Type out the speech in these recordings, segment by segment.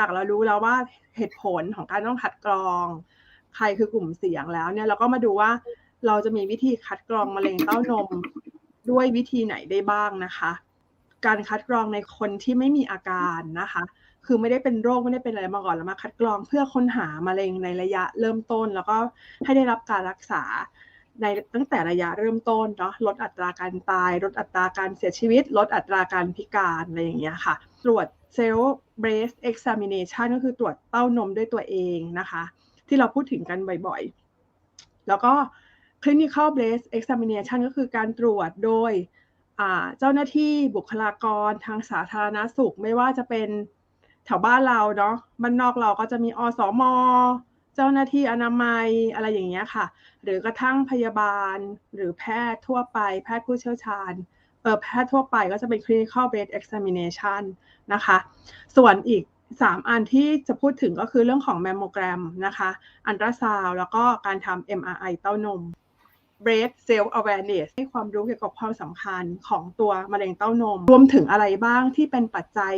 จากเรารู้แล้วว่าเหตุผลของการต้องคัดกรอง ใครคือกลุ่มเสี่ยงแล้วเนี่ยเราก็มาดูว่าเราจะมีวิธีคัดกรองมะเร็งเต้านมด้วยวิธีไหนได้บ้างนะคะ การคัดกรองในคนที่ไม่มีอาการนะคะ คือไม่ได้เป็นโรคไม่ได้เป็นอะไรมาก่อนแล้วมาคัดกรองเพื่อค้นหามะเร็งในระยะเริ่มต้น แล้วก็ให้ได้รับการรักษา ในตั้งแต่ระยะเริ่มต้นเนาะลดอัตราการตาย ลดอัตราการเสียชีวิต ลดอัตราการพิการอะไรอย่างเงี้ยค่ะ ตรวจเซลล์ breast examination ก็คือตรวจเต้านมด้วยตัวเองนะคะ ที่เราพูดถึงกันบ่อยๆ แล้วก็ clinical breast examination ก็คือการตรวจโดยเจ้าหน้าที่บุคลากรทางสาธารณสุขไม่ว่าจะเป็นแถวบ้านเราเนาะบ้านนอกเราก็จะมีอสม เจ้าหน้าที่อนามัยอะไรอย่างเงี้ยค่ะ หรือกระทั่งพยาบาลหรือแพทย์ทั่วไป แพทย์ผู้เชี่ยวชาญเออแพทย์ทั่วไปก็จะเป็น clinical breast examination นะคะ ส่วนอีก 3 อันที่จะพูดถึงก็คือเรื่องของแมมโมแกรมนะคะอันตราซาวแล้วก็การทำ MRI เต้านม breast self awareness ให้ความรู้เกี่ยวกับความสำคัญของตัวมะเร็งเต้านม รวมถึงอะไรบ้างที่เป็นปัจจัย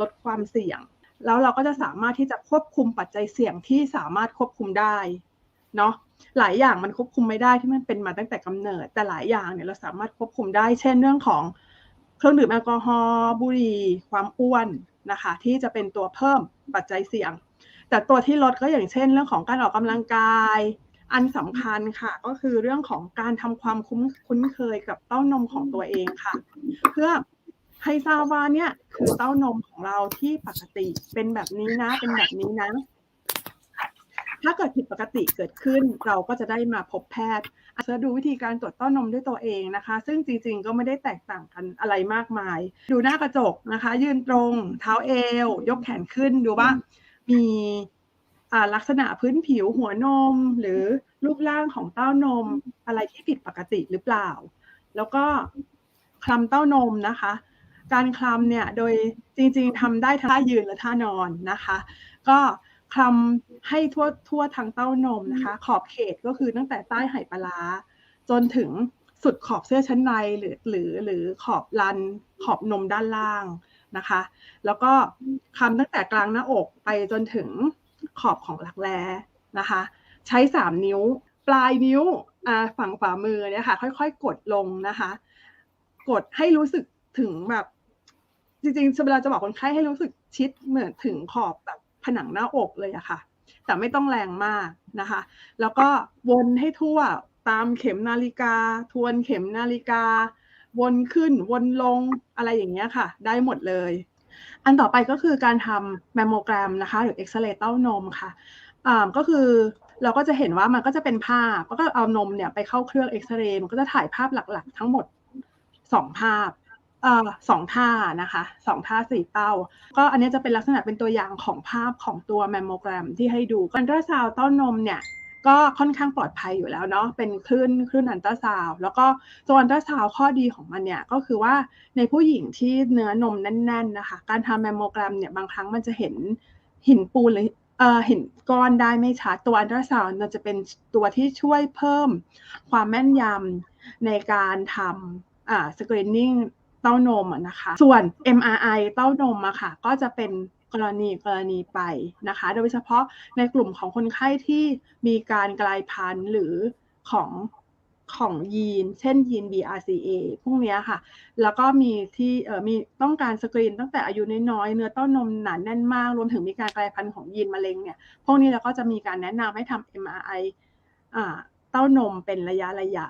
ลดความเสี่ยง แล้วเราก็จะสามารถที่จะควบคุมปัจจัยเสี่ยงที่สามารถควบคุมได้เนาะหลายอย่างมันควบคุมไม่ได้ที่มันเป็นมาตั้งแต่กำเนิด แต่หลายอย่างเนี่ยเราสามารถควบคุมได้ เช่นเรื่องของเครื่องดื่มแอลกอฮอล์บุหรี่ความอ้วนนะคะที่จะเป็นตัวเพิ่มปัจจัยเสี่ยง แต่ตัวที่ลดก็อย่างเช่น เรื่องของการออกกำลังกาย อันสำคัญค่ะ ก็คือเรื่องของการทำความคุ้นคุ้นเคยกับเต้านมของตัวเองค่ะ เพื่อ ให้ทราบว่าเนี่ยคือเต้านมของเราที่ปกติเป็นแบบนี้นะ เป็นแบบนี้นะ ถ้าเกิดผิดปกติเกิดขึ้น เราก็จะได้มาพบแพทย์อาจจะดูวิธีการตรวจเต้านมด้วยตัวเองนะคะ ซึ่งจริง ๆ ก็ไม่ได้แตกต่างกันอะไรมากมาย ดูหน้ากระจกนะคะ ยืนตรง เท้าเอว ยกแขนขึ้นดูว่ามีลักษณะพื้นผิวหัวนม หรือรูปร่างของเต้านม อะไรที่ผิดปกติหรือเปล่า แล้วก็คลำเต้านมนะคะ การคลำเนี่ยโดยจริงๆทำได้ทั้งท่ายืนและท่านอนนะคะ ก็คลำให้ทั่วทั่วทางเต้านมนะคะ ขอบเขตก็คือตั้งแต่ใต้ไหปลาร้าจนถึงสุดขอบเสื้อชั้นในหรือหรือหรือขอบรันขอบนมด้านล่างนะคะ แล้วก็คลำตั้งแต่กลางหน้าอกไปจนถึงขอบของหลักแร้นะคะ ใช้สามนิ้ว ปลายนิ้วฝั่งฝ่ามือเนี่ยค่ะ ค่อยๆ กดลงนะคะ กดให้รู้สึกถึงแบบ จริงๆเวลาจะบอกคนไข้ให้รู้สึกชิดเหมือนถึงขอบแบบผนังหน้าอกเลยอะค่ะ แต่ไม่ต้องแรงมากนะคะ แล้วก็วนให้ทั่วตามเข็มนาฬิกา ทวนเข็มนาฬิกา วนขึ้นวนลงอะไรอย่างเงี้ยค่ะ ได้หมดเลย อันต่อไปก็คือการทำแมมโมแกรมนะคะ หรือเอ็กซเรย์เต้านมค่ะอ่าก็คือเราก็จะเห็นว่ามันก็จะเป็นภาพก็เอานมเนี่ยไปเข้าเครื่องเอ็กซเรย์มันก็จะถ่ายภาพหลักๆ ทั้งหมดสองภาพ เอ่อสองท่านะคะสองท่าสี่เต้า ก็อันนี้จะเป็นลักษณะเป็นตัวอย่างของภาพของตัวแมมโมแกรมที่ให้ดูอันตราซาวเต้านมเนี่ยก็ค่อนข้างปลอดภัยอยู่แล้วเนาะเป็นคลื่นคลื่นอันตราซาวแล้วก็ตัวอันตราซาวข้อดีของมันเนี่ยก็คือว่าในผู้หญิงที่เนื้อนมแน่น ๆนะคะ การทำแมมโมแกรมเนี่ยบางครั้งมันจะเห็นหินปูนหรือเอ่อเห็นก้อนได้ไม่ชัดตัวอันตราซาวจะเป็นตัวที่ช่วยเพิ่มความแม่นยำในการทำอ่าสกรีนนิ่ง เต้านมนะคะ ส่วน MRI เต้านมอะค่ะ ก็จะเป็นกรณีกรณีไปนะคะ โดยเฉพาะในกลุ่มของคนไข้ที่มีการกลายพันธุ์หรือของของยีน เช่นยีน BRCA พวกนี้ค่ะ แล้วก็มีที่เอ่อมีต้องการสกรีนตั้งแต่อายุน้อยๆ เนื้อเต้านมหนาแน่นมาก รวมถึงมีการกลายพันธุ์ของยีนมะเร็งเนี่ย พวกนี้เราก็จะมีการแนะนำให้ทำ MRI อ่าเต้านมเป็นระยะระยะ